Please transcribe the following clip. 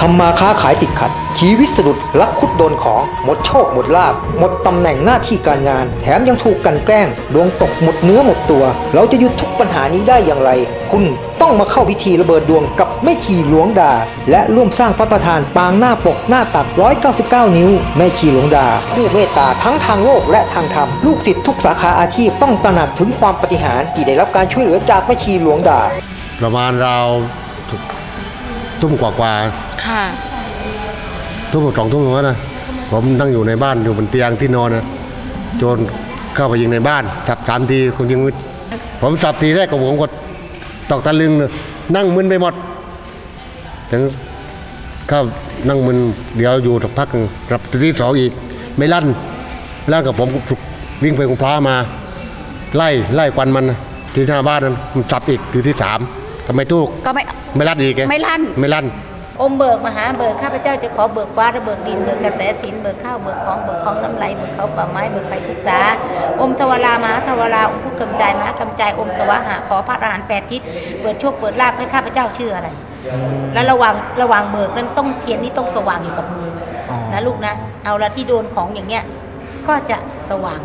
ทำมาค้าขายติดขัด ชีวิตสะดุดลักคุดโดนของ หมดโชคหมดลาบ หมดตำแหน่งหน้าที่การงาน แถมยังถูกกันแกล้ง ดวงตกหมดเนื้อหมดตัว เราจะหยุดทุกปัญหานี้ได้อย่างไร คุณต้องมาเข้าพิธีระเบิดดวงกับแม่ชีหลวงดา และร่วมสร้างพระประธานปางหน้าปกหน้าตัก 199 นิ้ว แม่ชีหลวงดา ผู้เมตตาทั้งทางโลกและทางธรรม ลูกศิษย์ทุกสาขาอาชีพต้องตระหนักถึงความปฏิหารที่ได้รับการช่วยเหลือจากแม่ชีหลวงดา ประมาณเรา ทุ่มกว่ากว่าค่ะๆทุ่มสองทุ่มแล้วนะผมนั่งอยู่ในบ้านอยู่บนเตียงที่นอนนะโจรเข้าไปยิงในบ้านจับสามทีคนยิงผมจับทีแรกกับผมก็ตอกตะลึงเลยนั่งมึนไปหมดถึงเข้านั่งมึนเดี๋ยวอยู่สักพักหนึ่งรับทีที่สองอีก ไม่ลั่นแล้วกับผมก็วิ่งไปกุพร้ามา ไล่ไล่ควันมันนะที่หน้าบ้านนั้นมันจับอีกทีที่สาม ทำไมตู้ก็ไม่ไม่ลั่นอีกงไม่ลั่น ไม่ลั่น อมเบิกมหาเบิกข้าพเจ้าจะขอเบิกฟ้าและเบิกดิน เบิกกระแสสินเบิกข้าวเบิกของเบิกของน้ำไหลเบิกเขาป่าไม้เบิกไปปรึกษา อมทวารามหาทวาราอมผู้กำจายมหากำจายอมสวะหะขอพระอรหันต์แปดทิศเปิดโชคเปิดลาภให้ข้าพเจ้าชื่ออะไร แล้วระวังระวังเบิกนั้นต้องเทียนนี่ต้องสว่างอยู่กับมืออนะลูกนะ เอาละที่โดนของอย่างเงี้ยก็จะสว่าง